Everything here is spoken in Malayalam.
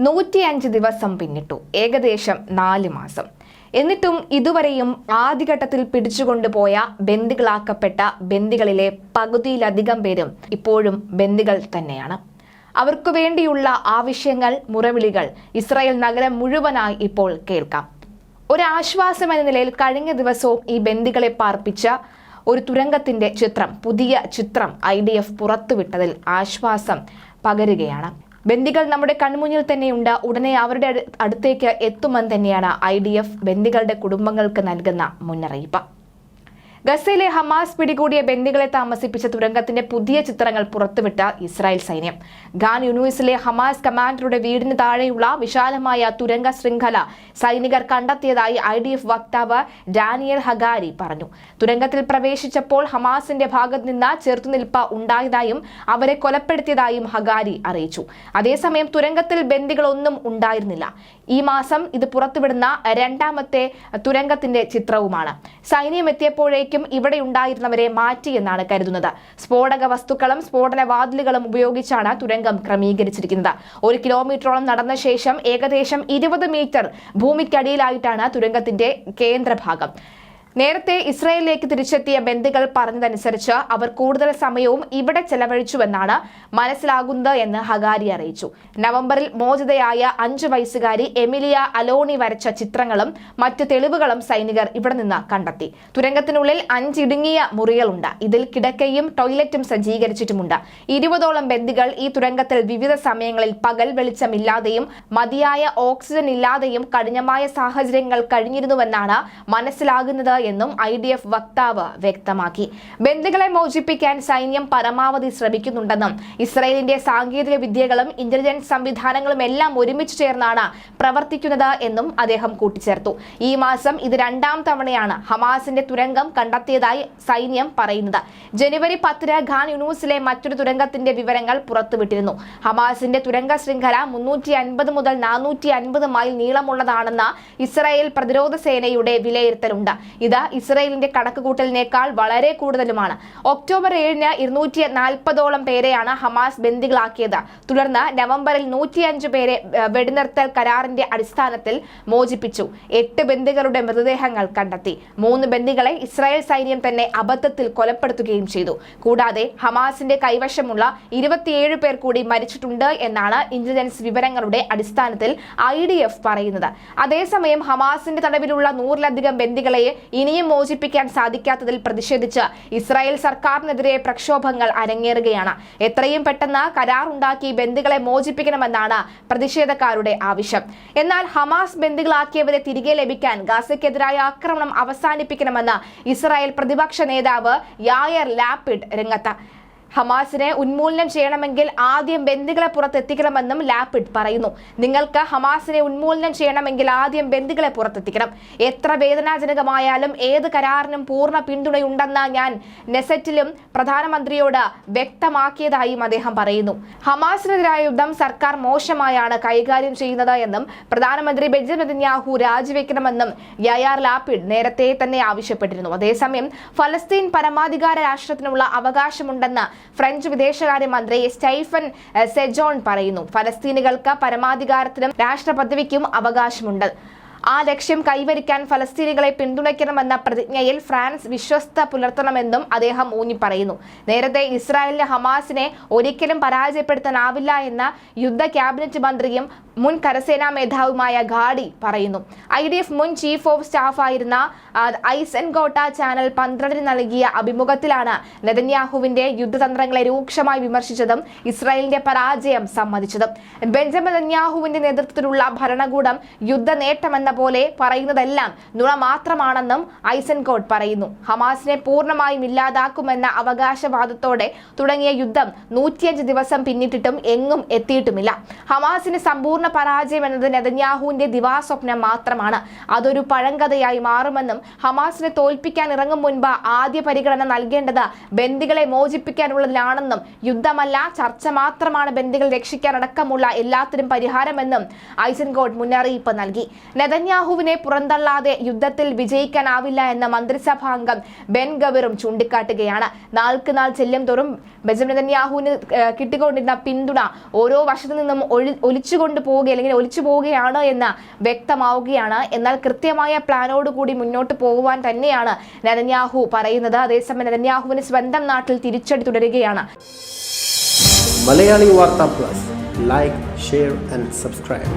നൂറ്റിയഞ്ച് ദിവസം പിന്നിട്ടു. ഏകദേശം നാല് മാസം. എന്നിട്ടും ഇതുവരെയും ആദ്യഘട്ടത്തിൽ പിടിച്ചുകൊണ്ടുപോയ ബന്ദികളാക്കപ്പെട്ട ബന്ദികളിലെ പകുതിയിലധികം പേരും ഇപ്പോഴും ബന്ദികൾ തന്നെയാണ്. അവർക്കു വേണ്ടിയുള്ള ആവശ്യങ്ങൾ മുറവിളികൾ ഇസ്രായേൽ നഗരം മുഴുവനായി ഇപ്പോൾ കേൾക്കാം. ഒരാശ്വാസം എന്ന നിലയിൽ കഴിഞ്ഞ ദിവസവും ഈ ബന്ദികളെ പാർപ്പിച്ച ഒരു തുരങ്കത്തിന്റെ ചിത്രം പുതിയ ചിത്രം ഐ ഡി എഫ് പുറത്തുവിട്ടതിൽ ആശ്വാസം പകരുകയാണ്. ബന്ദികൾ നമ്മുടെ കൺമുന്നിൽ തന്നെയുണ്ട്. ഉടനെ അവരുടെ അടുത്തേക്ക് എത്തുമെന്ന് തന്നെയാണ് ഐ ഡി എഫ് ബന്ദികളുടെ കുടുംബങ്ങൾക്ക് നൽകുന്ന മുന്നറിയിപ്പ്. ഗസയിലെ ഹമാസ് പിടികൂടിയ ബന്ദികളെ താമസിപ്പിച്ച തുരങ്കത്തിന്റെ പുതിയ ചിത്രങ്ങൾ പുറത്തുവിട്ട ഇസ്രായേൽ സൈന്യം. ഖാൻ യൂണിവേഴ്സിലെ ഹമാസ് കമാൻഡറുടെ വീടിന് താഴെയുള്ള വിശാലമായ തുരങ്ക ശൃംഖല സൈനികർ കണ്ടെത്തിയതായി ഐ ഡി എഫ് വക്താവ് ഡാനിയൽ ഹഗാരി പറഞ്ഞു. തുരങ്കത്തിൽ പ്രവേശിച്ചപ്പോൾ ഹമാസിന്റെ ഭാഗത്ത് നിന്ന് ചെറുത്തുനിൽപ്പ് ഉണ്ടായതായും അവരെ കൊലപ്പെടുത്തിയതായും ഹഗാരി അറിയിച്ചു. അതേസമയം തുരങ്കത്തിൽ ബന്ദികളൊന്നും ഉണ്ടായിരുന്നില്ല. ഈ മാസം ഇത് പുറത്തുവിടുന്ന രണ്ടാമത്തെ തുരങ്കത്തിന്റെ ചിത്രവുമാണ്. സൈന്യം എത്തിയപ്പോഴേക്കും ഇവിടെ ഉണ്ടായിരുന്നവരെ മാറ്റിയെന്നാണ് കരുതുന്നത്. സ്ഫോടക വസ്തുക്കളും സ്ഫോടന വാതിലുകളും ഉപയോഗിച്ചാണ് തുരങ്കം ക്രമീകരിച്ചിരിക്കുന്നത്. ഒരു കിലോമീറ്ററോളം നടന്ന ശേഷം ഏകദേശം ഇരുപത് മീറ്റർ ഭൂമിക്കടിയിലായിട്ടാണ് തുരങ്കത്തിന്റെ കേന്ദ്രഭാഗം. നേരത്തെ ഇസ്രയേലിലേക്ക് തിരിച്ചെത്തിയ ബന്ധുക്കൾ പറഞ്ഞതനുസരിച്ച് അവർ കൂടുതൽ സമയവും ഇവിടെ ചെലവഴിച്ചുവെന്നാണ് മനസ്സിലാകുന്നത് എന്ന് ഹഗാരി അറിയിച്ചു. നവംബറിൽ മോചിതയായ അഞ്ചു വയസ്സുകാരി എമിലിയ അലോണി വരച്ച ചിത്രങ്ങളും മറ്റ് തെളിവുകളും സൈനികർ ഇവിടെ നിന്ന് കണ്ടെത്തി. തുരങ്കത്തിനുള്ളിൽ അഞ്ചിടുങ്ങിയ മുറികളുണ്ട്. ഇതിൽ കിടക്കയും ടോയ്ലറ്റും സജ്ജീകരിച്ചിട്ടുമുണ്ട്. ഇരുപതോളം ബന്ദികൾ ഈ തുരങ്കത്തിൽ വിവിധ സമയങ്ങളിൽ പകൽ വെളിച്ചമില്ലാതെയും മതിയായ ഓക്സിജൻ ഇല്ലാതെയും കഠിനമായ സാഹചര്യങ്ങൾ കഴിഞ്ഞിരുന്നുവെന്നാണ് മനസ്സിലാകുന്നത് എന്നും ഐ ഡി എഫ് വക്താവ് വ്യക്തമാക്കി. ബന്ദികളെ മോചിപ്പിക്കാൻ സൈന്യം പരമാവധി ശ്രമിക്കുന്നുണ്ടെന്നും ഇസ്രയേലിന്റെ സാങ്കേതിക വിദ്യകളും ഇന്റലിജൻസ് സംവിധാനങ്ങളും എല്ലാം ഒരുമിച്ച് ചേർന്നാണ് പ്രവർത്തിക്കുന്നത് എന്നും അദ്ദേഹം കൂട്ടിച്ചേർത്തു. ഈ മാസം ഇത് രണ്ടാം തവണയാണ് ഹമാസിന്റെ തുരങ്കം കണ്ടെത്തിയതായി സൈന്യം പറയുന്നത്. ജനുവരി പത്തിന് ഖാൻ യൂണിവേഴ്സിലെ മറ്റൊരു തുരങ്കത്തിന്റെ വിവരങ്ങൾ പുറത്തുവിട്ടിരുന്നു. ഹമാസിന്റെ തുരങ്ക ശൃംഖല മുന്നൂറ്റി അൻപത് മുതൽ നാനൂറ്റി അൻപത് മൈൽ നീളമുള്ളതാണെന്ന് ഇസ്രായേൽ പ്രതിരോധ സേനയുടെ വിലയിരുത്തലുണ്ട്. ഇത് ഇസ്രായേലിന്റെ കണക്കുകൂട്ടലിനേക്കാൾ വളരെ കൂടുതലുമാണ്. ഒക്ടോബർ ഏഴിന് ഇരുന്നൂറ്റി നാൽപ്പതോളം പേരെയാണ് ഹമാസ് ബന്ദികളാക്കിയത്. തുടർന്ന് നവംബറിൽ നൂറ്റിയഞ്ച് പേരെ വെടിനിർത്തൽ കരാറിന്റെ അടിസ്ഥാനത്തിൽ മോചിപ്പിച്ചു. എട്ട് ബന്ദികളുടെ മൃതദേഹങ്ങൾ കണ്ടെത്തി. മൂന്ന് ബന്ദികളെ ഇസ്രായേൽ സൈന്യം തന്നെ അബദ്ധത്തിൽ കൊലപ്പെടുത്തുകയും ചെയ്തു. കൂടാതെ ഹമാസിന്റെ കൈവശമുള്ള ഇരുപത്തിയേഴ് പേർ കൂടി മരിച്ചിട്ടുണ്ട് എന്നാണ് ഇന്റലിജൻസ് വിവരങ്ങളുടെ അടിസ്ഥാനത്തിൽ ഐ ഡി എഫ് പറയുന്നത്. അതേസമയം ഹമാസിന്റെ തടവിലുള്ള നൂറിലധികം ബന്ദികളെ ഇനിയും മോചിപ്പിക്കാൻ സാധിക്കാത്തതിൽ പ്രതിഷേധിച്ച് ഇസ്രായേൽ സർക്കാരിനെതിരെ പ്രക്ഷോഭങ്ങൾ അരങ്ങേറുകയാണ്. എത്രയും പെട്ടെന്ന് കരാർ ഉണ്ടാക്കി ബന്ദികളെ മോചിപ്പിക്കണമെന്നാണ് പ്രതിഷേധക്കാരുടെ ആവശ്യം. എന്നാൽ ഹമാസ് ബന്ദികളാക്കിയവരെ തിരികെ ലഭിക്കാൻ ഗാസയ്ക്കെതിരായ ആക്രമണം അവസാനിപ്പിക്കണമെന്ന് ഇസ്രായേൽ പ്രതിപക്ഷ നേതാവ് യായർ ലാപ്പിഡ് രംഗത്ത് ഹമാസിനെ ഉന്മൂലനം ചെയ്യണമെങ്കിൽ ആദ്യം ബന്ദികളെ പുറത്തെത്തിക്കണമെന്നും ലാപ്പിഡ് പറയുന്നു. നിങ്ങൾക്ക് ഹമാസിനെ ഉന്മൂലനം ചെയ്യണമെങ്കിൽ ആദ്യം ബന്ദികളെ പുറത്തെത്തിക്കണം. എത്ര വേദനാജനകമായാലും ഏത് കരാറിനും പൂർണ പിന്തുണയുണ്ടെന്ന് ഞാൻ നെസറ്റിലും പ്രധാനമന്ത്രിയോട് വ്യക്തമാക്കിയതായും അദ്ദേഹം പറയുന്നു. ഹമാസിനെതിരായ യുദ്ധം സർക്കാർ മോശമായാണ് കൈകാര്യം ചെയ്യുന്നത് എന്നും പ്രധാനമന്ത്രി ബെഞ്ചമിൻ നെതന്യാഹു രാജിവെക്കണമെന്നും യയാർ ലാപ്പിഡ് നേരത്തെ തന്നെ ആവശ്യപ്പെട്ടിരുന്നു. അതേസമയം ഫലസ്തീൻ പരമാധികാര രാഷ്ട്രത്തിനുള്ള അവകാശമുണ്ടെന്ന് ഫ്രഞ്ച് വിദേശകാര്യമന്ത്രി സ്റ്റൈഫൻ സെജോൺ പറയുന്നു. ഫലസ്തീനുകൾക്ക് പരമാധികാരത്തിനും രാഷ്ട്രപദവിക്കും അവകാശമുണ്ട്. ആ ലക്ഷ്യം കൈവരിക്കാൻ ഫലസ്തീനികളെ പിന്തുണയ്ക്കണമെന്ന പ്രതിജ്ഞയിൽ ഫ്രാൻസ് വിശ്വസ്ത പുലർത്തണമെന്നും അദ്ദേഹം ഊന്നിപ്പറയുന്നു. നേരത്തെ ഇസ്രായേലിന് ഹമാസിനെ ഒരിക്കലും പരാജയപ്പെടുത്താനാവില്ല എന്ന യുദ്ധ ക്യാബിനറ്റ് മന്ത്രിയും മുൻ കരസേനാ മേധാവുമായ ഘാഡി പറയുന്നു. ഐ ഡി എഫ് മുൻ ചീഫ് ഓഫ് സ്റ്റാഫായിരുന്ന ഐസ് എൻ ഗോട്ട ചാനൽ പന്ത്രണ്ടിന് നൽകിയ അഭിമുഖത്തിലാണ് നെതന്യാഹുവിന്റെ യുദ്ധതന്ത്രങ്ങളെ രൂക്ഷമായി വിമർശിച്ചതും ഇസ്രായേലിന്റെ പരാജയം സമ്മതിച്ചതും. ബെഞ്ചമിൻ നെതന്യാഹുവിന്റെ നേതൃത്വത്തിലുള്ള ഭരണകൂടം യുദ്ധ നേട്ടമെന്ന പോലെ പറയുന്നതെല്ലാം നുണ മാത്രമാണെന്നും ഐസൻകോട്ട് പറയുന്നു. ഹമാസിനെ പൂർണമായും ഇല്ലാതാക്കുമെന്ന അവകാശവാദത്തോടെ തുടങ്ങിയ യുദ്ധം നൂറ്റിയഞ്ച് ദിവസം പിന്നിട്ടിട്ടും എങ്ങും എത്തിയിട്ടുമില്ല. ഹമാസിന് സമ്പൂർണ പരാജയം എന്നത് നെതന്യാഹുവിന്റെ ദിവാസ്വപ്നം മാത്രമാണ്. അതൊരു പഴങ്കഥയായി മാറുമെന്നും ഹമാസിനെ തോൽപ്പിക്കാൻ ഇറങ്ങും മുൻപ് ആദ്യ പരിഗണന നൽകേണ്ടത് ബന്ദികളെ മോചിപ്പിക്കാനുള്ളതിലാണെന്നും യുദ്ധമല്ല ചർച്ച മാത്രമാണ് ബന്ദികൾ രക്ഷിക്കാനടക്കമുള്ള എല്ലാത്തിനും പരിഹാരമെന്നും ഐസൻകോട്ട് മുന്നറിയിപ്പ് നൽകി. നെതന്യാഹുവിനെ പുറന്തള്ളാതെ യുദ്ധത്തിൽ വിജയിക്കാനാവില്ല എന്ന മന്ത്രിസഭാംഗം ബെൻ ഗവറും ചൂണ്ടിക്കാട്ടുകയാണ്. നാൾക്ക് നാൾ ചെല്ലും തോറും ബെഞ്ചമിൻ നെതന്യാഹുവിന് കിട്ടിക്കൊണ്ടിരുന്ന പിന്തുണ ഓരോ വശത്തു നിന്നും ഒഴി ഒലിച്ചുകൊണ്ട് പോവുക അല്ലെങ്കിൽ ഒലിച്ചു പോവുകയാണ് എന്ന് വ്യക്തമാവുകയാണ്. എന്നാൽ കൃത്യമായ പ്ലാനോടുകൂടി മുന്നോട്ട് പോകുവാൻ തന്നെയാണ് നെതന്യാഹു പറയുന്നത്. അതേസമയം നെതന്യാഹുവിന് സ്വന്തം നാട്ടിൽ തിരിച്ചടി തുടരുകയാണ്. മലയാളി വാർത്താ plus. Like share and subscribe